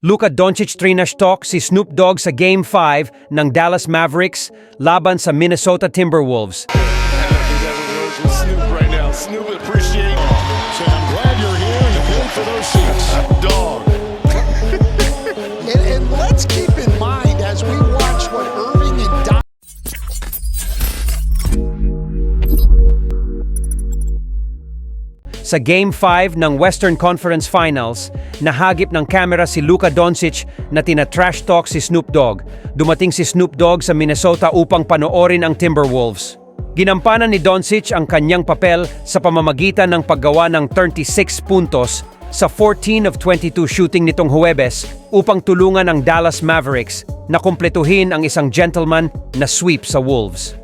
Luka Doncic trash talk si Snoop Dogg sa Game 5 ng Dallas Mavericks laban sa Minnesota Timberwolves. with Snoop Sa Game 5 ng Western Conference Finals, nahagip ng kamera si Luka Doncic na tina-trash talk si Snoop Dogg. Dumating si Snoop Dogg sa Minnesota upang panoorin ang Timberwolves. Ginampanan ni Doncic ang kanyang papel sa pamamagitan ng paggawa ng 36 puntos sa 14 of 22 shooting nitong Huwebes upang tulungan ang Dallas Mavericks na kumpletuhin ang isang gentleman na sweep sa Wolves.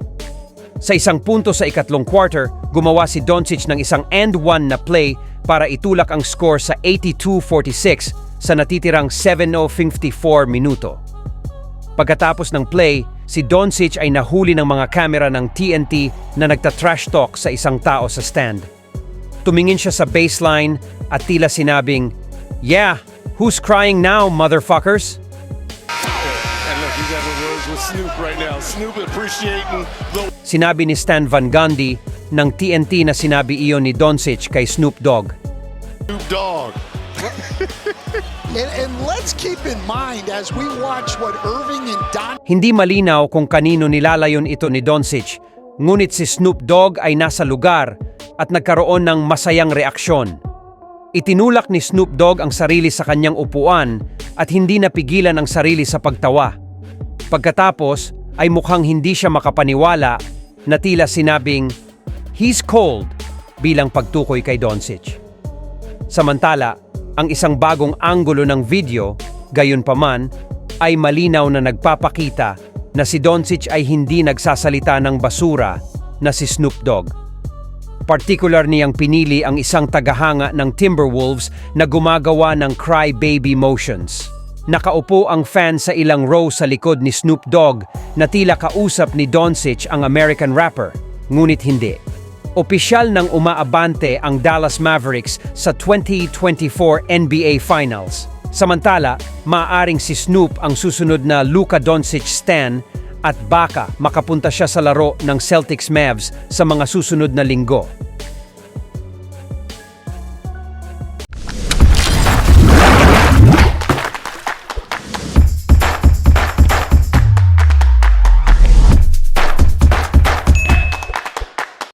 Sa isang punto sa ikatlong quarter, gumawa si Doncic ng isang end one na play para itulak ang score sa 82-46 sa natitirang 7.054 minuto. Pagkatapos ng play, si Doncic ay nahuli ng mga kamera ng TNT na nagta-trash talk sa isang tao sa stand. Tumingin siya sa baseline at tila sinabing, Yeah, who's crying now, motherfuckers? And look, he's having words with Snoop right now. Snoop appreciating the Sinabi ni Stan Van Gundy ng TNT na sinabi iyon ni Doncic kay Snoop Dogg. Snoop Dogg. And, and let's keep in mind as we watch what Irving and Don. Hindi malinaw kung kanino nilalayon ito ni Doncic, ngunit si Snoop Dogg ay nasa lugar at nagkaroon ng masayang reaksyon. Itinulak ni Snoop Dogg ang sarili sa kanyang upuan at hindi napigilan ang sarili sa pagtawa. Pagkatapos ay mukhang hindi siya makapaniwala na tila sinabing, He's cold bilang pagtukoy kay Doncic. Samantala, ang isang bagong anggulo ng video, gayon paman, ay malinaw na nagpapakita na si Doncic ay hindi nagsasalita ng basura na si Snoop Dogg. Particular niyang pinili ang isang tagahanga ng Timberwolves na gumagawa ng cry baby motions. Nakaupo ang fan sa ilang row sa likod ni Snoop Dogg na tila kausap ni Doncic ang American rapper, ngunit hindi. Opisyal nang umaabante ang Dallas Mavericks sa 2024 NBA Finals. Samantala, maaaring si Snoop ang susunod na Luka Doncic stan at baka makapunta siya sa laro ng Celtics Mavs sa mga susunod na linggo.